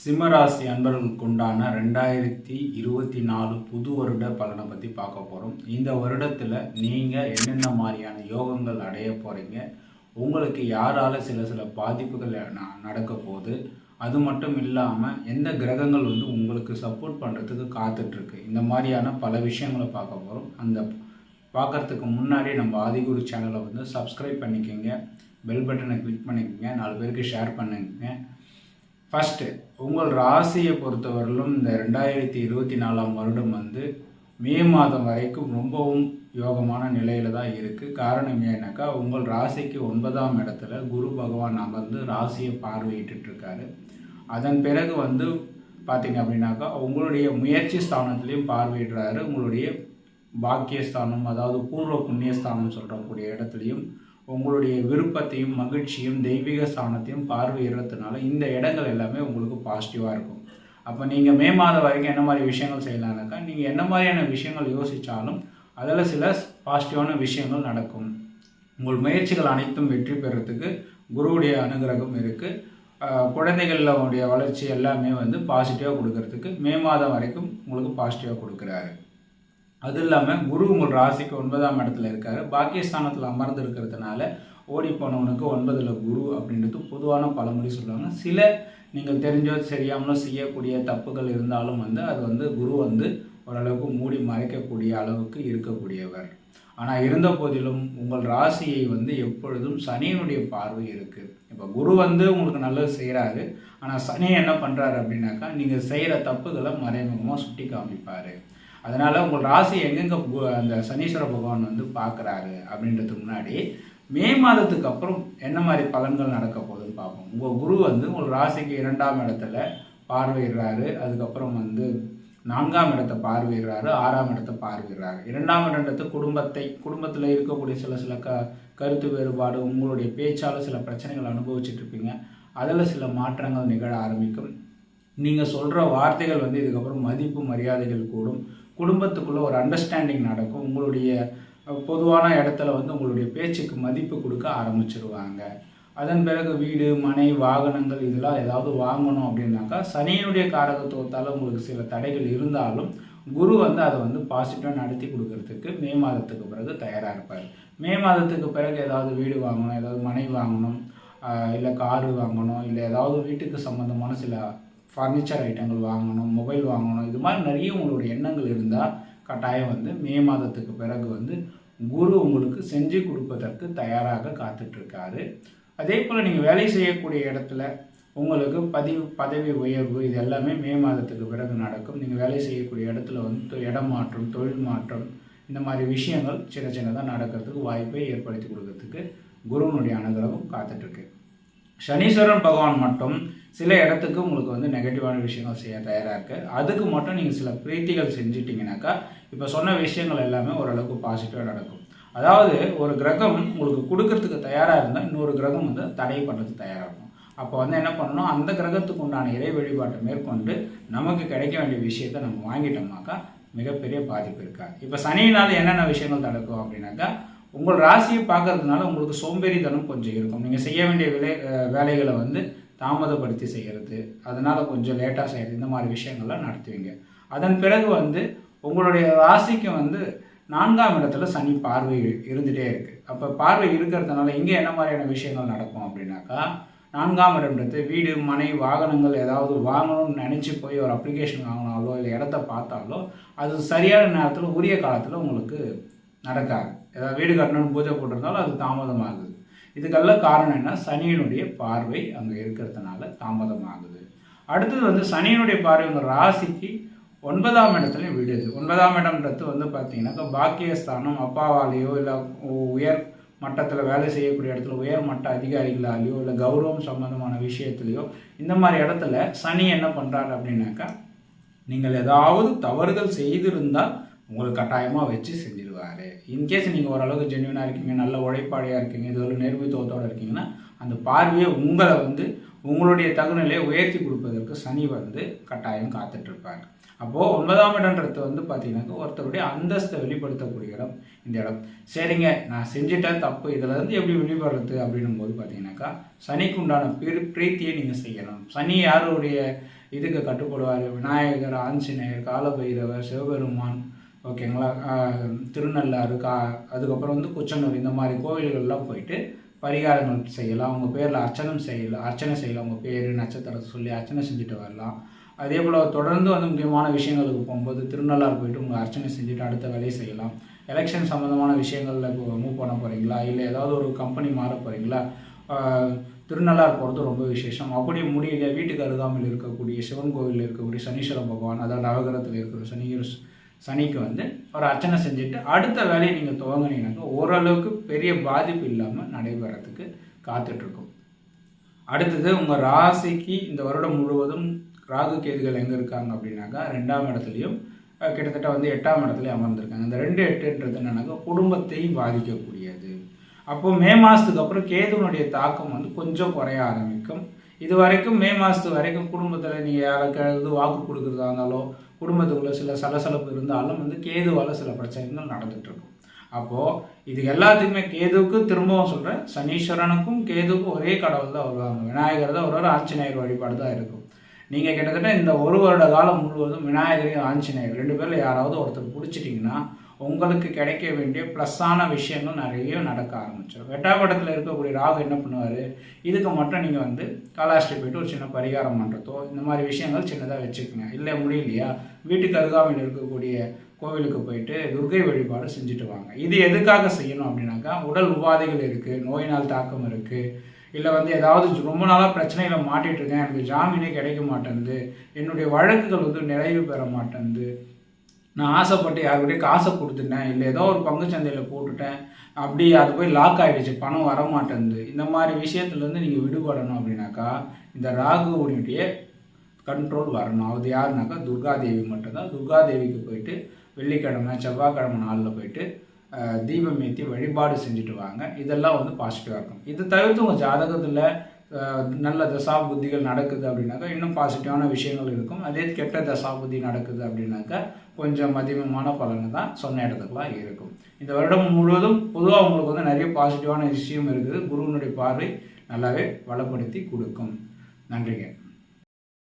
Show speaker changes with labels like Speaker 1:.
Speaker 1: சிம்மராசி அன்பர்களுக்கு உண்டான ரெண்டாயிரத்தி இருபத்தி நாலு புது வருட பலனை பற்றி பார்க்க போகிறோம் இந்த வருடத்தில் நீங்கள் என்னென்ன மாதிரியான யோகங்கள் அடைய போகிறீங்க உங்களுக்கு யாரால் சில சில பாதிப்புகள் நடக்க போகுது? அது மட்டும் இல்லாமல் எந்த கிரகங்கள் வந்து உங்களுக்கு சப்போர்ட் பண்ணுறதுக்கு காத்துட்ருக்கு? இந்த மாதிரியான பல விஷயங்களை பார்க்க போகிறோம் அந்த பார்க்கறதுக்கு முன்னாடி நம்ம ஆதிகுரு சேனலை வந்து சப்ஸ்கிரைப் பண்ணிக்கோங்க. பெல் பட்டனை கிளிக் பண்ணிக்கோங்க. நாலு பேருக்கு ஷேர் பண்ணிக்கோங்க. ஃபஸ்ட்டு உங்கள் ராசியை பொறுத்தவரையிலும் இந்த ரெண்டாயிரத்தி இருபத்தி நாலாம் வருடம் வந்து மே மாதம் வரைக்கும் ரொம்பவும் யோகமான நிலையில தான் இருக்குது காரணம் ஏன்னாக்கா உங்கள் ராசிக்கு ஒன்பதாம் இடத்துல குரு பகவான் அமர்ந்து ராசியை பார்வையிட்டுருக்காரு அதன் பிறகு வந்து பார்த்தீங்க அப்படின்னாக்கா உங்களுடைய முயற்சி ஸ்தானத்துலேயும் பார்வையிடுறாரு. உங்களுடைய பாக்கியஸ்தானம் அதாவது பூர்வ புண்ணியஸ்தானம் சொல்கிறக்கூடிய இடத்துலையும் உங்களுடைய விருப்பத்தையும் மகிழ்ச்சியும் தெய்வீக ஸ்தானத்தையும் பார்வையிடுறதுனால இந்த இடங்கள் எல்லாமே உங்களுக்கு பாசிட்டிவாக இருக்கும். அப்போ நீங்கள் மே மாதம் வரைக்கும் என்ன மாதிரி விஷயங்கள் செய்யலாம்னாக்கா நீங்கள் என்ன மாதிரியான விஷயங்கள் யோசித்தாலும் அதில் சில பாசிட்டிவான விஷயங்கள் நடக்கும். உங்கள் முயற்சிகள் அனைத்தும் வெற்றி பெறத்துக்கு குருவுடைய அனுகிரகம் இருக்குது குழந்தைகளில் வளர்ச்சி எல்லாமே வந்து பாசிட்டிவாக கொடுக்கறதுக்கு மே மாதம் வரைக்கும் உங்களுக்கு பாசிட்டிவாக கொடுக்குறாரு. அது இல்லாமல் குரு உங்கள் ராசிக்கு ஒன்பதாம் இடத்துல இருக்காரு. பாக்கியஸ்தானத்தில் அமர்ந்து இருக்கிறதுனால ஓடி போனவனுக்கு ஒன்பதில் குரு அப்படின்றது பொதுவான பழமொழி சொல்லுவாங்க. சில நீங்கள் தெரிஞ்சோ தெரியாமலோ செய்யக்கூடிய தப்புகள் இருந்தாலும் வந்து அது வந்து குரு வந்து ஓரளவுக்கு மூடி மறைக்கக்கூடிய அளவுக்கு இருக்கக்கூடியவர். ஆனால் இருந்த போதிலும் உங்கள் ராசியை வந்து எப்பொழுதும் சனியினுடைய பார்வை இருக்குது இப்போ குரு வந்து உங்களுக்கு நல்லது செய்கிறாரு ஆனால் சனி என்ன பண்ணுறாரு அப்படின்னாக்கா நீங்கள் செய்கிற தப்புகளை மறைமுகமாக சுட்டி காமிப்பார் அதனால் உங்கள் ராசி எங்கெங்கே அந்த சனீஸ்வர பகவான் வந்து பார்க்குறாரு அப்படின்றதுக்கு முன்னாடி மே மாதத்துக்கு அப்புறம் என்ன மாதிரி பலன்கள் நடக்க போகுதுன்னு பார்ப்போம். உங்கள் குரு வந்து உங்கள் ராசிக்கு இரண்டாம் இடத்துல பார்வையிடுறாரு அதுக்கப்புறம் வந்து நான்காம் இடத்தை பார்வையிடுறாரு ஆறாம் இடத்தை பார்வையிடுறாரு. இரண்டாம் இடத்து குடும்பத்தை குடும்பத்தில் இருக்கக்கூடிய சில சில க கருத்து வேறுபாடு உங்களுடைய பேச்சால் சில பிரச்சனைகள் அனுபவிச்சுட்டு இருப்பீங்க. அதில் சில மாற்றங்கள் நிகழ ஆரம்பிக்கும். நீங்கள் சொல்கிற வார்த்தைகள் வந்து இதுக்கப்புறம் மதிப்பு மரியாதைகள் கூடும். குடும்பத்துக்குள்ளே ஒரு அண்டர்ஸ்டாண்டிங் நடக்கும். உங்களுடைய பொதுவான இடத்துல வந்து உங்களுடைய பேச்சுக்கு மதிப்பு கொடுக்க ஆரம்பிச்சிருவாங்க. அதன் பிறகு வீடு மனை வாகனங்கள் இதெல்லாம் ஏதாவது வாங்கணும் அப்படின்னாக்கா சனியினுடைய காரகத்துவத்தால் உங்களுக்கு சில தடைகள் இருந்தாலும் குரு வந்து அதை வந்து பாசிட்டிவாக நடத்தி கொடுக்கறதுக்கு மே மாதத்துக்கு பிறகு தயாராக இருப்பார். மே மாதத்துக்கு பிறகு ஏதாவது வீடு வாங்கணும் ஏதாவது மனை வாங்கணும் இல்லை காரு வாங்கணும் இல்லை ஏதாவது வீட்டுக்கு சம்மந்தமான சில ஃபர்னிச்சர் ஐட்டங்கள் வாங்கணும் மொபைல் வாங்கணும் இது மாதிரி நிறைய உங்களுடைய எண்ணங்கள் இருந்தால் கட்டாயம் வந்து மே மாதத்துக்கு பிறகு வந்து குரு உங்களுக்கு செஞ்சு கொடுப்பதற்கு தயாராக காத்துட்ருக்காரு. அதே போல் நீங்கள் வேலை செய்யக்கூடிய இடத்துல உங்களுக்கு பதிவு பதவி உயர்வு இது எல்லாமே மே மாதத்துக்கு பிறகு நடக்கும். நீங்கள் வேலை செய்யக்கூடிய இடத்துல வந்து இடம் மாற்றம் தொழில் மாற்றம் இந்த மாதிரி விஷயங்கள் சின்ன சின்னதாக நடக்கிறதுக்கு வாய்ப்பை ஏற்படுத்தி கொடுக்கறதுக்கு குருவனுடைய அனுகிரகம் காத்துட்ருக்கு. சனீஸ்வரன் பகவான் மட்டும் சில இடத்துக்கு உங்களுக்கு வந்து நெகட்டிவான விஷயங்கள் செய்ய தயாராக இருக்குது அதுக்கு மட்டும் நீங்கள் சில பிரீத்திகள் செஞ்சிட்டிங்கனாக்கா இப்போ சொன்ன விஷயங்கள் எல்லாமே ஓரளவுக்கு பாசிட்டிவாக நடக்கும். அதாவது ஒரு கிரகம் உங்களுக்கு கொடுக்கறதுக்கு தயாராக இருந்தால் இன்னொரு கிரகம் வந்து தடை பண்ணுறதுக்கு தயாராக இருக்கும். அப்போ வந்து என்ன பண்ணணும்? அந்த கிரகத்துக்கு உண்டான இறை வழிபாட்டை மேற்கொண்டு நமக்கு கிடைக்க வேண்டிய விஷயத்தை நம்ம வாங்கிட்டோம்னாக்கா மிகப்பெரிய பாதிப்பு இருக்கா? இப்போ சனியினால் என்னென்ன விஷயங்கள் நடக்கும் அப்படின்னாக்கா உங்கள் ராசியை பார்க்கறதுனால உங்களுக்கு சோம்பேறித்தனம் கொஞ்சம் இருக்கும். நீங்கள் செய்ய வேண்டிய விலை வேலைகளை வந்து தாமதப்படுத்தி செய்கிறது அதனால் கொஞ்சம் லேட்டாக செய்கிறது இந்த மாதிரி விஷயங்கள்லாம் நடத்துவீங்க. அதன் பிறகு வந்து உங்களுடைய ராசிக்கு வந்து நான்காம் இடத்துல சனி பார்வை இருந்துகிட்டே இருக்குது அப்போ பார்வை இருக்கிறதுனால இங்கே என்ன மாதிரியான விஷயங்கள் நடக்கும் அப்படின்னாக்கா நான்காம் இடம்ன்றது வீடு மனை வாகனங்கள் ஏதாவது வாங்கணும்னு நினச்சி போய் ஒரு அப்ளிகேஷன் வாங்கினாலோ இல்லை இடத்த பார்த்தாலோ அது சரியான நேரத்தில் உரிய காலத்தில் உங்களுக்கு நடக்காது. ஏதாவது வீடு கட்டணும்னு பூஜை போட்டிருந்தாலும் அது தாமதமாகுது. இதுக்கெல்லாம் காரணம் என்ன? சனியினுடைய பார்வை அங்கே இருக்கிறதுனால தாமதமாகுது. அடுத்தது வந்து சனியினுடைய பார்வை உங்கள் ராசிக்கு ஒன்பதாம் இடத்துல விடுது ஒன்பதாம் இடம்ன்றது வந்து பார்த்தீங்கன்னாக்கா பாக்கியஸ்தானம் அப்பாவாலேயோ இல்லை உயர் மட்டத்தில் வேலை செய்யக்கூடிய இடத்துல உயர் மட்ட அதிகாரிகளாலேயோ இல்லை கௌரவம் சம்மந்தமான விஷயத்துலையோ இந்த மாதிரி இடத்துல சனி என்ன பண்ணுறாரு அப்படின்னாக்கா நீங்கள் ஏதாவது தவறுகள் செய்திருந்தால் உங்களுக்கு கட்டாயமாக வச்சு செஞ்சிருவார் இன்கேஸ் நீங்கள் ஓரளவுக்கு ஜென்யூனாக இருக்கீங்க நல்ல உழைப்பாளியாக இருக்கீங்க இது ஒரு நேர்மைத்துவத்தோடு இருக்கீங்கன்னா அந்த பார்வையை உங்களை வந்து உங்களுடைய தகுநிலையை உயர்த்தி கொடுப்பதற்கு சனி வந்து கட்டாயம் காத்துட்ருப்பார். அப்போது ஒன்பதாம் இடன்றது வந்து பார்த்தீங்கன்னாக்கா ஒருத்தருடைய அந்தஸ்தை வெளிப்படுத்தக்கூடிய இடம் இந்த இடம். சரிங்க நான் செஞ்சுட்டேன் தப்பு. இதிலேருந்து எப்படி வெளிப்படுறது அப்படின்னும் போது பார்த்தீங்கன்னாக்கா சனிக்கு உண்டான பிரி பிரீத்தியை நீங்கள் செய்யணும். சனி யாருடைய இதுக்கு கட்டுப்படுவார்? விநாயகர் ஆஞ்சநேயர் காலபைரவர் சிவபெருமான் ஓகேங்களா? திருநள்ளாறு கா அதுக்கப்புறம் வந்து குச்சனூர் இந்த மாதிரி கோவில்கள்லாம் போயிட்டு பரிகாரங்கள் செய்யலாம். அவங்க பேரில் அர்ச்சனம் செய்யலாம் அர்ச்சனை செய்யலாம் அவங்க பேர் நட்சத்திரத்தை சொல்லி அர்ச்சனை செஞ்சுட்டு வரலாம். அதே போல் தொடர்ந்து வந்து முக்கியமான விஷயங்களுக்கு போகும்போது திருநள்ளாறு போயிட்டு உங்கள் அர்ச்சனை செஞ்சுட்டு அடுத்த வேலையை செய்யலாம். எலெக்ஷன் சம்மந்தமான விஷயங்களில் இப்போ மூவ் பண்ண போகிறீங்களா இல்லை ஏதாவது ஒரு கம்பெனி மாற போகிறீங்களா திருநள்ளாறு போகிறது ரொம்ப விசேஷம். அப்படியே முடியல வீட்டுக்கு அருகாமையில் இருக்கக்கூடிய சிவன் கோவிலில் இருக்கக்கூடிய சனீஸ்வர பகவான் அதாவது நவகிரகத்தில் இருக்கிற சனி சனிக்கு வந்து ஒரு அர்ச்சனை செஞ்சுட்டு அடுத்த வேலையை நீங்கள் துவங்கினீங்கன்னாக்கா ஓரளவுக்கு பெரிய பாதிப்பு இல்லாமல் நடைபெறத்துக்கு காத்துட்ருக்கும். அடுத்தது உங்கள் ராசிக்கு இந்த வருடம் முழுவதும் ராகு கேதுகள் எங்கே இருக்காங்க அப்படின்னாக்கா ரெண்டாம் இடத்துலையும் கிட்டத்தட்ட வந்து எட்டாம் இடத்துலையும் அமர்ந்திருக்காங்க. இந்த ரெண்டு எட்டுன்றது என்னன்னாக்கா குடும்பத்தையும் பாதிக்கக்கூடியது. அப்போ மே மாதத்துக்கு அப்புறம் கேதுவனுடைய தாக்கம் வந்து கொஞ்சம் குறைய ஆரம்பிக்கும். இது வரைக்கும் மே மாதத்து வரைக்கும் குடும்பத்தில் நீங்கள் யாருக்காவது வாக்கு கொடுக்குறதா இருந்தாலோ குடும்பத்துக்குள்ளே சில சலசலப்பு இருந்தாலும் வந்து கேதுவால் சில பிரச்சனைகள் நடந்துகிட்ருக்கும் இருக்கும் அப்போது இது எல்லாத்துக்குமே கேதுவுக்கு திரும்பவும் சொல்கிறேன் சனீஸ்வரனுக்கும் கேதுவுக்கும் ஒரே கடவுள் தான் வருவாங்க. விநாயகர் தான் ஒரு ஆஞ்சநேயர் வழிபாடு தான் இருக்கும். நீங்கள் கிட்டத்தட்ட இந்த ஒரு வருட காலம் முழுவதும் விநாயகரையும் ஆஞ்சநேயர் ரெண்டு பேரில் யாராவது ஒருத்தர் பிடிச்சிட்டிங்கன்னா உங்களுக்கு கிடைக்க வேண்டிய ப்ளஸ்ஸான விஷயங்கள் நிறைய நடக்க ஆரம்பிச்சிடும். வெட்டாபடத்தில் இருக்கக்கூடிய ராகு என்ன பண்ணுவார்? இதுக்கு மட்டும் நீங்கள் வந்து காலாஸ்ட்ரி போயிட்டு ஒரு சின்ன பரிகாரம் பண்ணுறதோ இந்த மாதிரி விஷயங்கள் சின்னதாக வச்சுக்கோங்க. இல்லை முடியலையா? வீட்டுக்கு அருகாமையில் இருக்கக்கூடிய கோவிலுக்கு போயிட்டு துர்கை வழிபாடு செஞ்சுட்டு வாங்க. இது எதுக்காக செய்யணும் அப்படின்னாக்கா உடல் உபாதைகள் இருக்குது நோயினால் தாக்கம் இருக்குது இல்லை வந்து ஏதாவது ரொம்ப நாளாக பிரச்சனைகளை மாட்டிகிட்டு இருக்கேன் எனக்கு ஜாமீனே கிடைக்க மாட்டேங்குது என்னுடைய வழக்குகள் வந்து நிறைவு பெற மாட்டேங்குது நான் ஆசைப்பட்டு யாருக்கிட்டே காசை கொடுத்துட்டேன். இல்லை ஏதோ ஒரு பங்குச்சந்தையில் போட்டுட்டேன். அப்படி அது போய் லாக் ஆகிடுச்சு பணம் வர மாட்டேங்குது இந்த மாதிரி விஷயத்துலேருந்து நீங்கள் விடுபடணும் அப்படின்னாக்கா இந்த ராகுவுடைய கண்ட்ரோல் வரணும். அது யாருனாக்கா துர்காதேவி மட்டும்தான். துர்காதேவிக்கு போயிட்டு வெள்ளிக்கிழமை செவ்வாய்க்கிழமை நாளில் போயிட்டு தீபம் ஏற்றி வழிபாடு செஞ்சுட்டு வாங்க. இதெல்லாம் வந்து பாசிட்டிவாக இருக்கும். இது தவிர்த்து உங்கள் ஜாதகத்தில் நல்ல தசா புத்திகள் நடக்குது அப்படின்னாக்கா இன்னும் பாசிட்டிவான விஷயங்கள் இருக்கும். அதே கெட்ட தசா புத்தி நடக்குது அப்படின்னாக்கா கொஞ்சம் மதிமமான பலன் தான் சொன்ன இடத்துக்குலாம் இருக்கும். இந்த வருடம் முழுவதும் பொதுவாக உங்களுக்கு வந்து நிறைய பாசிட்டிவான விஷயம் இருக்குது. குருவினுடைய பார்வை நல்லாவே வளப்படுத்தி கொடுக்கும். நன்றிங்க.